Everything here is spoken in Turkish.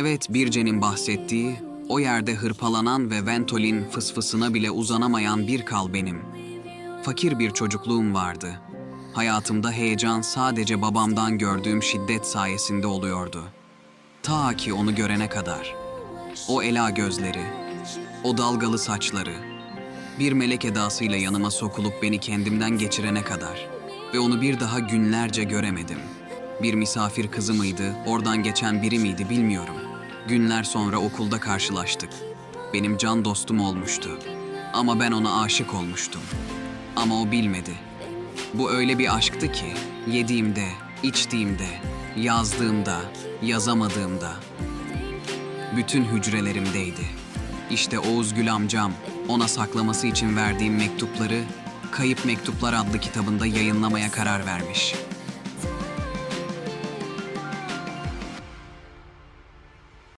Evet, Birce'nin bahsettiği, o yerde hırpalanan ve Ventolin fısfısına bile uzanamayan bir kal benim. Fakir bir çocukluğum vardı. Hayatımda heyecan sadece babamdan gördüğüm şiddet sayesinde oluyordu. Ta ki onu görene kadar. O ela gözleri, o dalgalı saçları, bir melek edasıyla yanıma sokulup beni kendimden geçirene kadar. Ve onu bir daha günlerce göremedim. Bir misafir kızı mıydı, oradan geçen biri miydi bilmiyorum. Günler sonra okulda karşılaştık. Benim can dostum olmuştu. Ama ben ona aşık olmuştum. Ama o bilmedi. Bu öyle bir aşktı ki yediğimde, içtiğimde, yazdığımda, yazamadığımda bütün hücrelerimdeydi. İşte Oğuz Gül amcam ona saklaması için verdiğim mektupları Kayıp Mektuplar adlı kitabında yayınlamaya karar vermiş.